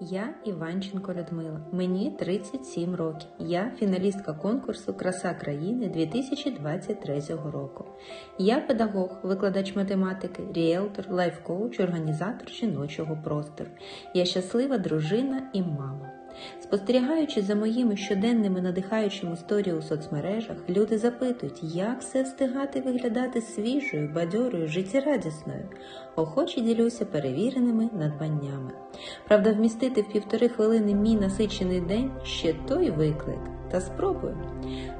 Я Іванченко Людмила. Мені 37 років. Я фіналістка конкурсу Краса країни 2023 року. Я педагог, викладач математики, ріелтор, лайф-коуч, організатор жіночого простору. Я щаслива дружина і мама. Спостерігаючи за моїми щоденними надихаючими історіями у соцмережах, люди запитують, як все встигати виглядати свіжою, бадьорою, життєрадісною. Охоче ділюся перевіреними надбаннями. Правда, вмістити в півтори хвилини мій насичений день ще той виклик. Та спробую.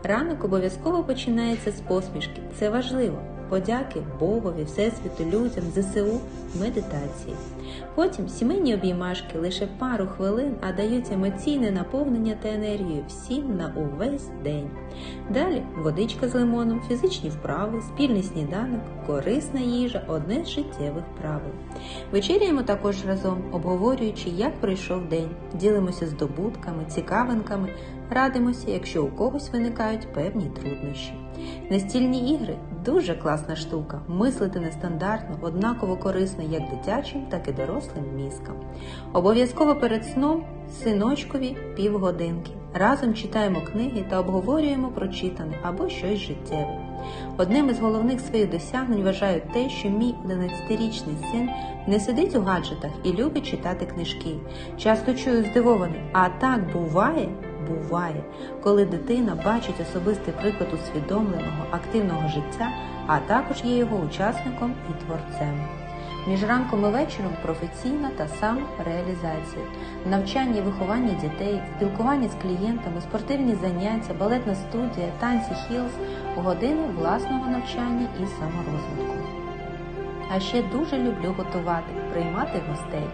Ранок обов'язково починається з посмішки. Це важливо. Подяки Богові, Всесвіту, людям, ЗСУ, медитації. Потім сімейні обіймашки лише пару хвилин, а дають емоційне наповнення та енергію всім на увесь день. Далі водичка з лимоном, фізичні вправи, спільний сніданок, корисна їжа одне з життєвих правил. Вечеряємо також разом, обговорюючи, як пройшов день, ділимося здобутками, цікавинками, радимося, якщо у когось виникають певні труднощі. Настільні ігри дуже класна штука. Мислити нестандартно, однаково корисно як дитячим, так і дорослим мізкам. Обов'язково перед сном синочкові півгодинки. Разом читаємо книги та обговорюємо прочитане або щось життєве. Одним із головних своїх досягнень вважаю те, що мій 11-річний син не сидить у гаджетах і любить читати книжки. Часто чую здивований, а так буває? Буває, коли дитина бачить особистий приклад усвідомленого, активного життя, а також є його учасником і творцем. Між ранком і вечором професійна та самореалізація, навчання і виховання дітей, спілкування з клієнтами, спортивні заняття, балетна студія, танці хілз, години власного навчання і саморозвитку. А ще дуже люблю готувати, приймати гостей.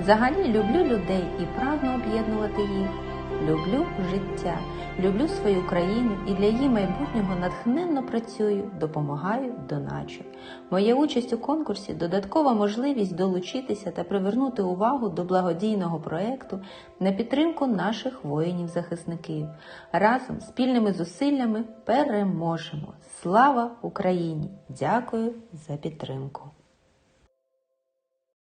Взагалі люблю людей і прагну об'єднувати їх. Люблю життя, люблю свою країну і для її майбутнього натхненно працюю, допомагаю, доначу. Моя участь у конкурсі додаткова можливість долучитися та привернути увагу до благодійного проекту на підтримку наших воїнів-захисників. Разом спільними зусиллями переможемо. Слава Україні! Дякую за підтримку!